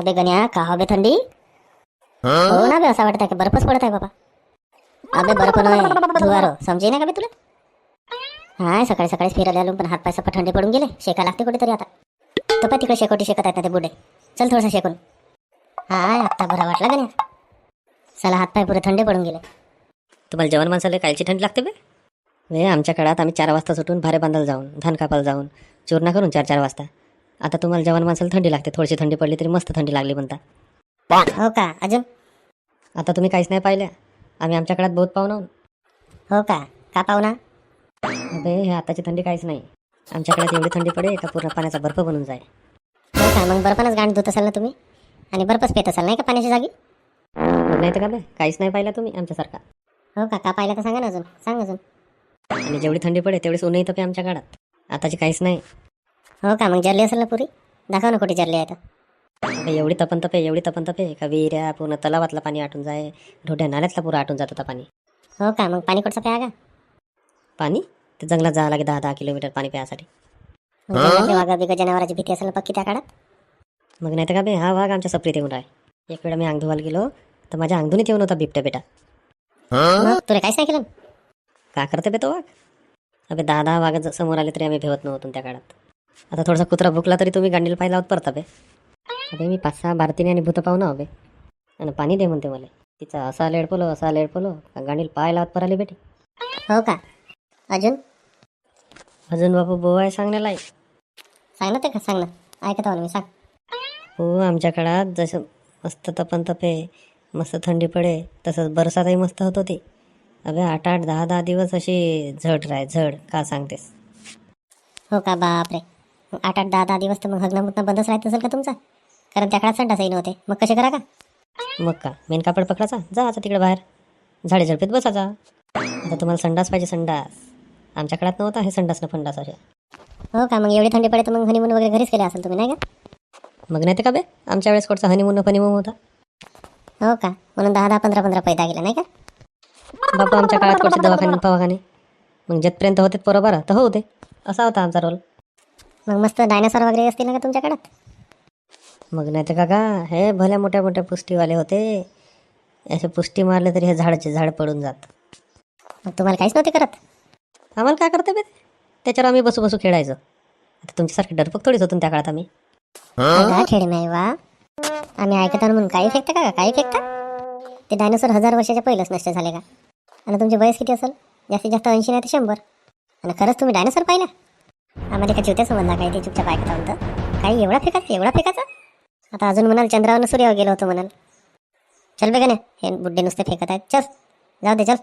अबे गण्या का हवे थंडी? हो? ना बे असं वाटत आहे की बर्फच पडत आहे बाबा. अबे बर्फ नाही धुवारो समजे ना का बे तुला? हाय सकाळी सकाळीच फिरायला आलो पण हात पाय सपा थंडी पडून गेले. शेका लागते कुठेतरी आता. तो पण तिकडे शेकोटी शेकत आहेत ना ते बुडे. चल थोडंसं शेकून. हाय आत्ता बरा वाटला गण्या. चला हात पाय पुरे थंडे पडून गेले. तुम्हाला जेवण माणसाला कायची थंडी लागते बे. वे आमच्या काळात आम्ही चार वाजता सुटून भारे बांधायला जाऊन धान कापायला जाऊन चूर्णा करून चार चार वाजता. आता तुम्हाला जेवण माणसाला थंडी लागते. थोडीशी थंडी पडली तरी मस्त थंडी लागली म्हणता. हो का? अजून? आता तुम्ही काहीच नाही पाहिल्या आम्ही आमच्या काळात बहुत पाहुणा. हो का? का पाहुणा? अबे हे आताची थंडी काहीच नाही. आमच्या काळात एवढी थंडी पडे का पूर्ण पाण्याचा बर्फ बनून जाय हो का? मग बर्फानच गांड धुत असाल ना तुम्ही? आणि बर्फच पेत असाल नाही का पाण्याच्या जागी? नाही तर का बे काहीच नाही पाहिलं तुम्ही आमच्यासारखा. हो का? का पाहिलं तर सांगा ना अजून. सांग अजून. आणि जेवढी थंडी पडे तेवढीच ऊनही तपे आमच्या काळात आताची काहीच नाही. हो का? मग जरली असेल ना पुरी? दाखव ना कुठे जरली आहे तर. एवढी तपन तपे एवढी तपन तपे का विहिऱ्या पूर्ण तलावातलं पाणी आटून जाय. ढोड्या नाल्यातला पुरा आटून जात होता पाणी. हो का? मग पाणी कुठचं प्या का पाणी? ते जंगलात जावं लागे दहा दहा किलोमीटर पाणी जंगलातले वाघा बिगा जनावराची भीती असेल पक्की त्या काळात? मग नाही तर का बे हा वाघ आमच्या सपरीत येऊन राय एक वेळा मी अंग धुवायला गेलो तर माझ्या अंगधुनीत येऊन होता बिबट्या बेटा. तुला काहीच नाही केलं? का करते बे तो वाघ? अबे दहा दहा वाघ समोर आले तरी आम्ही भेवत नव्हतो त्या काळात. आता थोडासा कुत्रा भुकला तरी तुम्ही गांडीला पाहिला होत परत बे. अबे मी पाच सहा भारतीने आणि भूत पाहू ना अबे आणि पाणी दे म्हणते मला. तिचा असा लेडपलो असा लेडपलो का गांडीला पाय लावत पर आली बेटी? हो का? अजून? अजून बापू बोवा आहे सांगण्याला आहे सांग ना ते का? सांग ना. ऐकत आहो ना मी सांग. हो आमच्या काळात जसं मस्त तपन तपे मस्त थंडी पडे तसंच बरसातही मस्त होत होती. अबे आठ आठ दहा दहा दिवस अशी झड राय झड. का सांगतेस? हो का बापरे? आठ आठ दहा दहा दिवस तर मग हगणं मुतणं बंदच राहत असेल का तुमचा? कारण त्या काळात संडासही नव्हते. मग कसे करा का? मग का? मेन कापड पकडायचा? जायचा तिकडे बाहेर. झाडे झडपेत बसायचा आता तुम्हाला संडास पाहिजे संडास. आमच्या काळात नव्हता हे संडास न फंडास असे हो का? मग एवढी थंडी पडे तर मग हनीमून वगैरे घरीच केले असेल तुम्ही नाही का? मग नाही ते का बे? आमच्या वेळेस कोणचा हनीमून फनीमून होता? हो का? म्हणून दहा दहा पंधरा पंधरा पैदा गेला नाही का? बापा आमच्या काळात कोणते दवाखाने पवाखाने मग जेथपर्यंत होते बरोबर तर होते. असा होता आमचा रोल मग मस्त डायनासॉर वगैरे असतील ना का तुमच्या काळात मग नाही तर काका हे भल्या मोठ्या मोठ्या पुष्टीवाले होते. असे पुष्टी मारले तरी हे झाडाचे झाड पडून जात. मग तुम्हाला काहीच नव्हते करत? आम्हाला काय करते बे? त्याच्यावर आम्ही बसू बसू खेळायचो. आता तुमच्यासारखे डरपक थोडीच होतो ना त्या काळात आम्ही. का खेळ नाही वा. आम्ही ऐकत म्हणून काही फेकता का? काही फेकता? ते डायनोसॉर हजार वर्षाच्या पहिलंच नष्ट झाले का? आणि तुमचे वयस किती असेल? जास्तीत जास्त ऐंशी नाही तर शंभर. आणि खरंच तुम्ही डायनोसॉर पाहिला? आम्हाला का चिवत्या समजला काय ते चुपचाप ऐकता म्हणतं काही एवढा फेकायचा एवढा फेकायचा आता अजून म्हणाल चंद्रावरनं सूर्यावर गेलो होतो म्हणाल. चल बे हे बुड्डे नुसते फेकत आहेत. चल जाऊ दे चल.